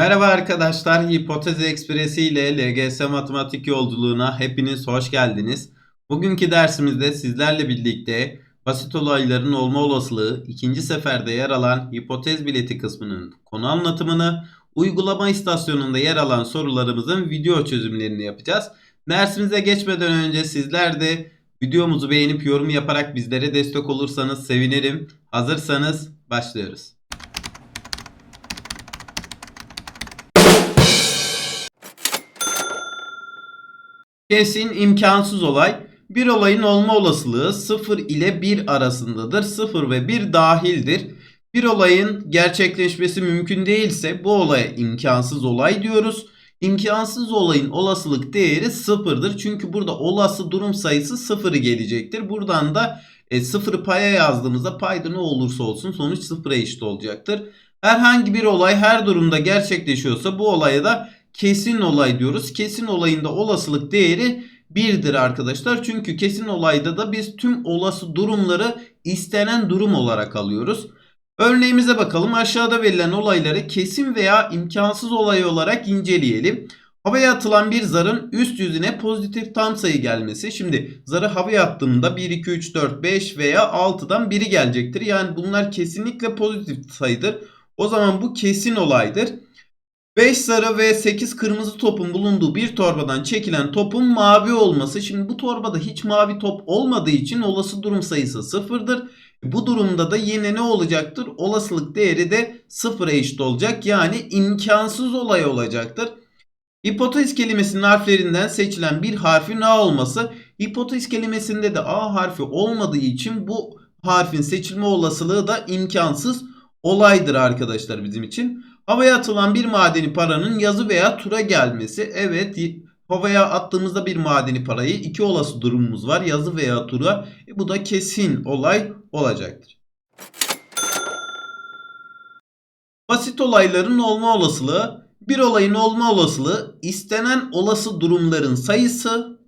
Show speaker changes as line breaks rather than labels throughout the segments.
Merhaba arkadaşlar, Hipotez Ekspresi ile LGS Matematik Yolculuğuna hepiniz hoş geldiniz. Bugünkü dersimizde sizlerle birlikte basit olayların olma olasılığı ikinci seferde yer alan hipotez bileti kısmının konu anlatımını, uygulama istasyonunda yer alan sorularımızın video çözümlerini yapacağız. Dersimize geçmeden önce sizler de videomuzu beğenip yorum yaparak bizlere destek olursanız sevinirim. Hazırsanız başlıyoruz. Kesin imkansız olay. Bir olayın olma olasılığı 0 ile 1 arasındadır. 0 ve 1 dahildir. Bir olayın gerçekleşmesi mümkün değilse bu olaya imkansız olay diyoruz. İmkansız olayın olasılık değeri sıfırdır. Çünkü burada olası durum sayısı sıfırı gelecektir. Buradan da e, sıfırı paya yazdığımızda payda ne olursa olsun sonuç sıfıra eşit olacaktır. Herhangi bir olay her durumda gerçekleşiyorsa bu olaya da kesin olay diyoruz. Kesin olayında olasılık değeri 1'dir arkadaşlar. Çünkü kesin olayda da biz tüm olası durumları istenen durum olarak alıyoruz. Örneğimize bakalım. Aşağıda verilen olayları kesin veya imkansız olay olarak inceleyelim. Havaya atılan bir zarın üst yüzüne pozitif tam sayı gelmesi. Şimdi zarı havaya attığımda 1, 2, 3, 4, 5 veya 6'dan biri gelecektir. Yani bunlar kesinlikle pozitif sayıdır. O zaman bu kesin olaydır. 5 sarı ve 8 kırmızı topun bulunduğu bir torbadan çekilen topun mavi olması. Şimdi bu torbada hiç mavi top olmadığı için olası durum sayısı sıfırdır. Bu durumda da yine ne olacaktır? Olasılık değeri de sıfıra eşit olacak. Yani imkansız olay olacaktır. Hipotez kelimesinin harflerinden seçilen bir harfin A olması. Hipotez kelimesinde de A harfi olmadığı için bu harfin seçilme olasılığı da imkansız olaydır arkadaşlar bizim için. Havaya atılan bir madeni paranın yazı veya tura gelmesi. Evet havaya attığımızda bir madeni parayı iki olası durumumuz var. Yazı veya tura. E, bu da kesin olay olacaktır. Basit olayların olma olasılığı. Bir olayın olma olasılığı istenen olası durumların sayısı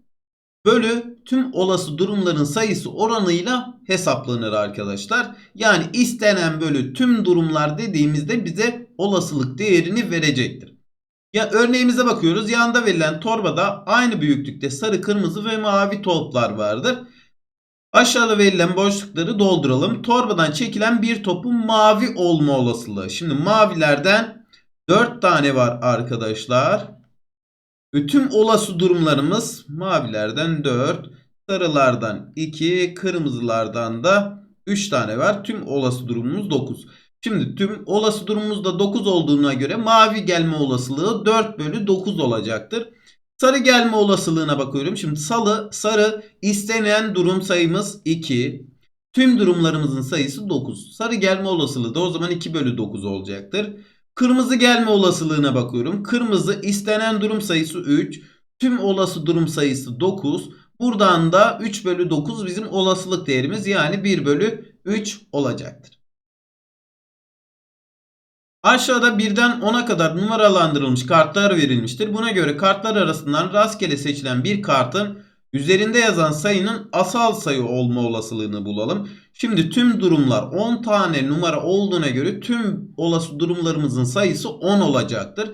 bölü tüm olası durumların sayısı oranıyla hesaplanır arkadaşlar. Yani istenen bölü tüm durumlar dediğimizde bize olasılık değerini verecektir. Ya örneğimize bakıyoruz. Yanında verilen torbada aynı büyüklükte sarı, kırmızı ve mavi toplar vardır. Aşağıda verilen boşlukları dolduralım. Torbadan çekilen bir topun mavi olma olasılığı. Şimdi mavilerden 4 tane var arkadaşlar. Tüm olası durumlarımız mavilerden 4, sarılardan 2, kırmızılardan da 3 tane var. Tüm olası durumumuz 9. Şimdi tüm olası durumumuzda 9 olduğuna göre mavi gelme olasılığı 4 bölü 9 olacaktır. Sarı gelme olasılığına bakıyorum. Şimdi salı, sarı istenen durum sayımız 2. Tüm durumlarımızın sayısı 9. Sarı gelme olasılığı da o zaman 2 bölü 9 olacaktır. Kırmızı gelme olasılığına bakıyorum. Kırmızı istenen durum sayısı 3. Tüm olası durum sayısı 9. Buradan da 3 bölü 9 bizim olasılık değerimiz yani 1 bölü 3 olacaktır. Aşağıda birden 10'a kadar numaralandırılmış kartlar verilmiştir. Buna göre kartlar arasından rastgele seçilen bir kartın üzerinde yazan sayının asal sayı olma olasılığını bulalım. Şimdi tüm durumlar 10 tane numara olduğuna göre tüm olası durumlarımızın sayısı 10 olacaktır.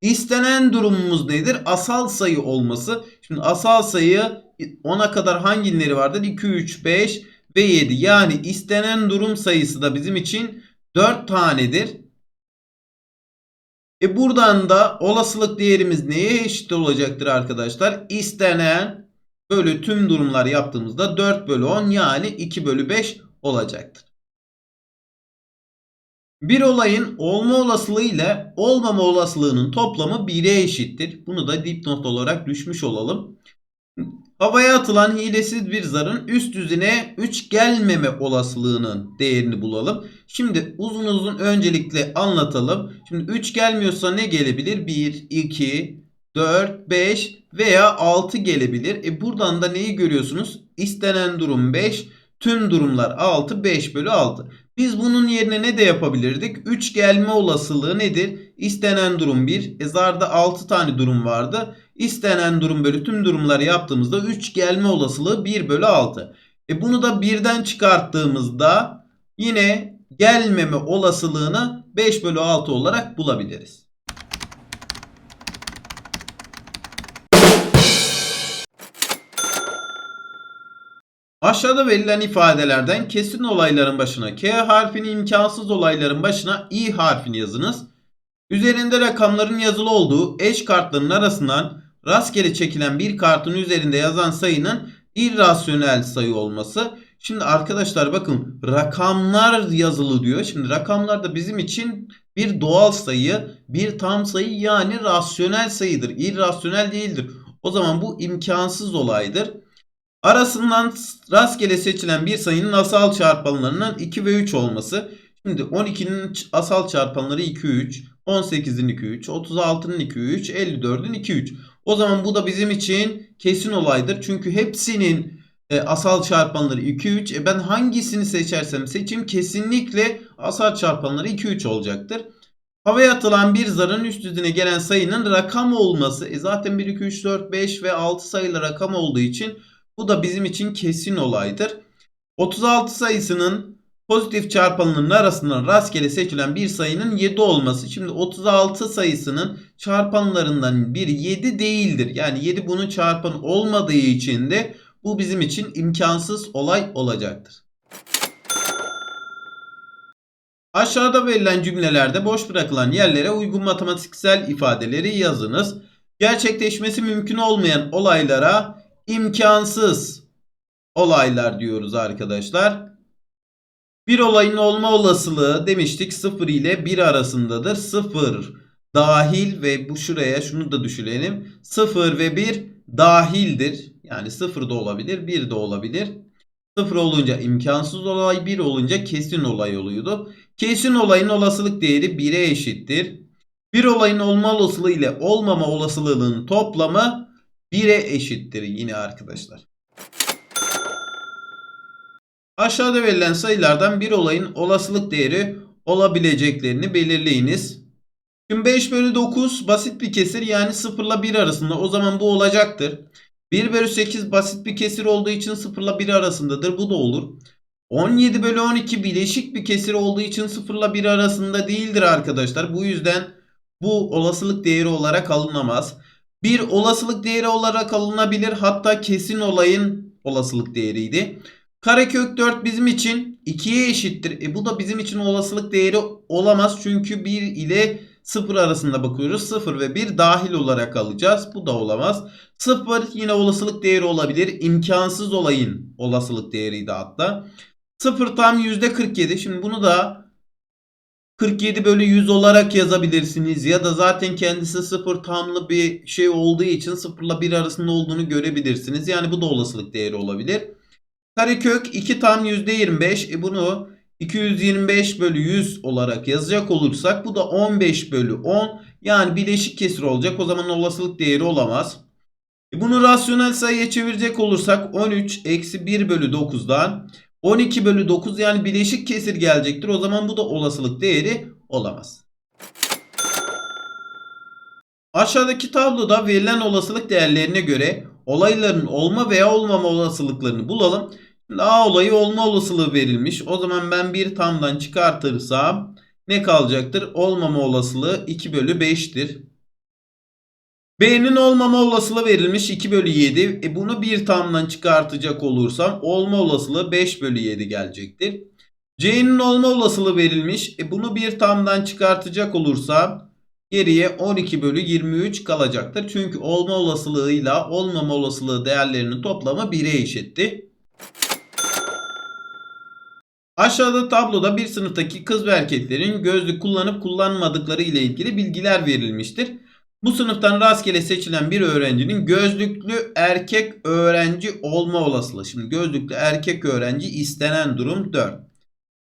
İstenen durumumuz nedir? Asal sayı olması. Şimdi asal sayı 10'a kadar hangileri vardır? 2, 3, 5 ve 7. Yani istenen durum sayısı da bizim için 4 tanedir. E buradan da olasılık değerimiz neye eşit olacaktır arkadaşlar? İstenen bölü tüm durumlar yaptığımızda 4 bölü 10 yani 2 bölü 5 olacaktır. Bir olayın olma olasılığı ile olmama olasılığının toplamı 1'e eşittir. Bunu da dipnot olarak düşmüş olalım. Havaya atılan hilesiz bir zarın üst yüzüne 3 gelmeme olasılığının değerini bulalım. Şimdi uzun uzun öncelikle anlatalım. Şimdi 3 gelmiyorsa ne gelebilir? 1, 2, 4, 5 veya 6 gelebilir. E buradan da neyi görüyorsunuz? İstenen durum 5, tüm durumlar 6, 5 bölü 6. Biz bunun yerine ne de yapabilirdik? 3 gelme olasılığı nedir? İstenen durum 1. E zarda 6 tane durum vardı. İstenen durum bölü tüm durumları yaptığımızda 3 gelme olasılığı 1 bölü 6. E bunu da 1'den çıkarttığımızda yine gelmeme olasılığını 5 bölü 6 olarak bulabiliriz. Aşağıda verilen ifadelerden kesin olayların başına K harfini, imkansız olayların başına I harfini yazınız. Üzerinde rakamların yazılı olduğu eş kartların arasından rastgele çekilen bir kartın üzerinde yazan sayının irrasyonel sayı olması. Şimdi arkadaşlar bakın rakamlar yazılı diyor. Şimdi rakamlar da bizim için bir doğal sayı, bir tam sayı yani rasyonel sayıdır. İrrasyonel değildir. O zaman bu imkansız olaydır. Arasından rastgele seçilen bir sayının asal çarpanlarının 2 ve 3 olması. Şimdi 12'nin asal çarpanları 2 3, 18'in 2 3, 36'nın 2 3, 54'ün 2 3. O zaman bu da bizim için kesin olaydır. Çünkü hepsinin e, asal çarpanları 2 3. E ben hangisini seçersem seçeyim kesinlikle asal çarpanları 2 3 olacaktır. Havaya atılan bir zarın üst yüzüne gelen sayının rakam olması. E zaten 1 2 3 4 5 ve 6 sayılı rakam olduğu için bu da bizim için kesin olaydır. 36 sayısının pozitif çarpanlarının arasından rastgele seçilen bir sayının 7 olması. Şimdi 36 sayısının çarpanlarından biri 7 değildir. Yani 7 bunun çarpanı olmadığı için de bu bizim için imkansız olay olacaktır. Aşağıda verilen cümlelerde boş bırakılan yerlere uygun matematiksel ifadeleri yazınız. Gerçekleşmesi mümkün olmayan olaylara imkansız olaylar diyoruz arkadaşlar. Bir olayın olma olasılığı demiştik 0 ile 1 arasındadır. 0 dahil ve bu şuraya şunu da düşünelim. 0 ve 1 dahildir. Yani 0 da olabilir 1 de olabilir. 0 olunca imkansız olay 1 olunca kesin olay oluyordu. Kesin olayın olasılık değeri 1'e eşittir. Bir olayın olma olasılığı ile olmama olasılığının toplamı 1'e eşittir yine arkadaşlar. Aşağıda verilen sayılardan bir olayın olasılık değeri olabileceklerini belirleyiniz. Şimdi 5 bölü 9 basit bir kesir yani 0 ile 1 arasında o zaman bu olacaktır. 1 bölü 8 basit bir kesir olduğu için 0 ile 1 arasındadır bu da olur. 17 bölü 12 bileşik bir kesir olduğu için 0 ile 1 arasında değildir arkadaşlar. Bu yüzden bu olasılık değeri olarak alınamaz. Bir olasılık değeri olarak alınabilir hatta kesin olayın olasılık değeriydi. Karekök 4 bizim için 2'ye eşittir. E bu da bizim için olasılık değeri olamaz. Çünkü 1 ile 0 arasında bakıyoruz. 0 ve 1 dahil olarak alacağız. Bu da olamaz. 0 yine olasılık değeri olabilir. İmkansız olayın olasılık değeriydi hatta. 0 tam %47. Şimdi bunu da 47 bölü 100 olarak yazabilirsiniz. Ya da zaten kendisi 0 tamlı bir şey olduğu için 0 ile 1 arasında olduğunu görebilirsiniz. Yani bu da olasılık değeri olabilir. Karekök 2 tam %25. E bunu 225 bölü 100 olarak yazacak olursak bu da 15 bölü 10. Yani bileşik kesir olacak. O zaman olasılık değeri olamaz. E bunu rasyonel sayıya çevirecek olursak 13 eksi 1 bölü 9'dan 12 bölü 9 yani bileşik kesir gelecektir. O zaman bu da olasılık değeri olamaz. Aşağıdaki tabloda verilen olasılık değerlerine göre olayların olma veya olmama olasılıklarını bulalım. A olayı olma olasılığı verilmiş. O zaman ben bir tamdan çıkartırsam ne kalacaktır? Olmama olasılığı 2 bölü 5'tir. B'nin olmama olasılığı verilmiş 2 bölü 7. E bunu bir tamdan çıkartacak olursam olma olasılığı 5 bölü 7 gelecektir. C'nin olma olasılığı verilmiş. E bunu bir tamdan çıkartacak olursam geriye 12 bölü 23 kalacaktır. Çünkü olma olasılığıyla olmama olasılığı değerlerinin toplamı 1'e eşitti. Aşağıda tabloda bir sınıftaki kız ve erkeklerin gözlük kullanıp kullanmadıkları ile ilgili bilgiler verilmiştir. Bu sınıftan rastgele seçilen bir öğrencinin gözlüklü erkek öğrenci olma olasılığı. Şimdi gözlüklü erkek öğrenci istenen durum 4.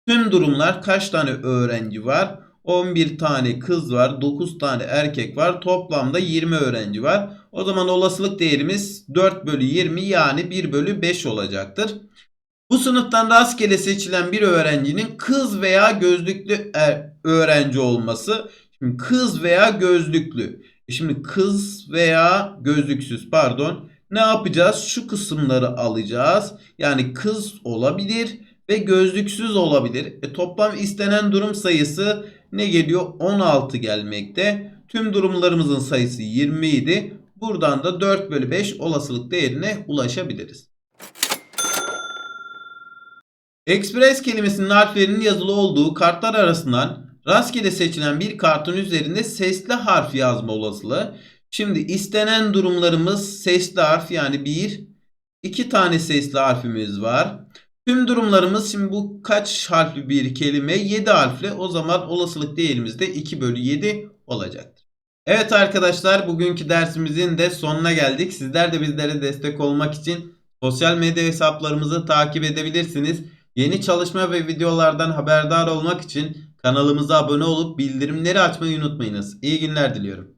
Tüm durumlar kaç tane öğrenci var? 11 tane kız var, 9 tane erkek var. Toplamda 20 öğrenci var. O zaman olasılık değerimiz 4 bölü 20 yani 1 bölü 5 olacaktır. Bu sınıftan rastgele seçilen bir öğrencinin kız veya gözlüklü er, öğrenci olması. Şimdi kız veya gözlüklü. E şimdi kız veya gözlüksüz pardon. Ne yapacağız? Şu kısımları alacağız. Yani kız olabilir ve gözlüksüz olabilir. E toplam istenen durum sayısı ne geliyor? 16 gelmekte. Tüm durumlarımızın sayısı 20 idi. Buradan da 4 bölü 5 olasılık değerine ulaşabiliriz. Express kelimesinin harflerinin yazılı olduğu kartlar arasından rastgele seçilen bir kartın üzerinde sesli harf yazma olasılığı. Şimdi istenen durumlarımız sesli harf yani bir, iki tane sesli harfimiz var. Tüm durumlarımız şimdi bu kaç harfli bir kelime? 7 harfli. O zaman olasılık değerimiz de 2 bölü 7 olacaktır. Evet arkadaşlar bugünkü dersimizin de sonuna geldik. Sizler de bizlere destek olmak için sosyal medya hesaplarımızı takip edebilirsiniz. Yeni çalışma ve videolardan haberdar olmak için kanalımıza abone olup bildirimleri açmayı unutmayınız. İyi günler diliyorum.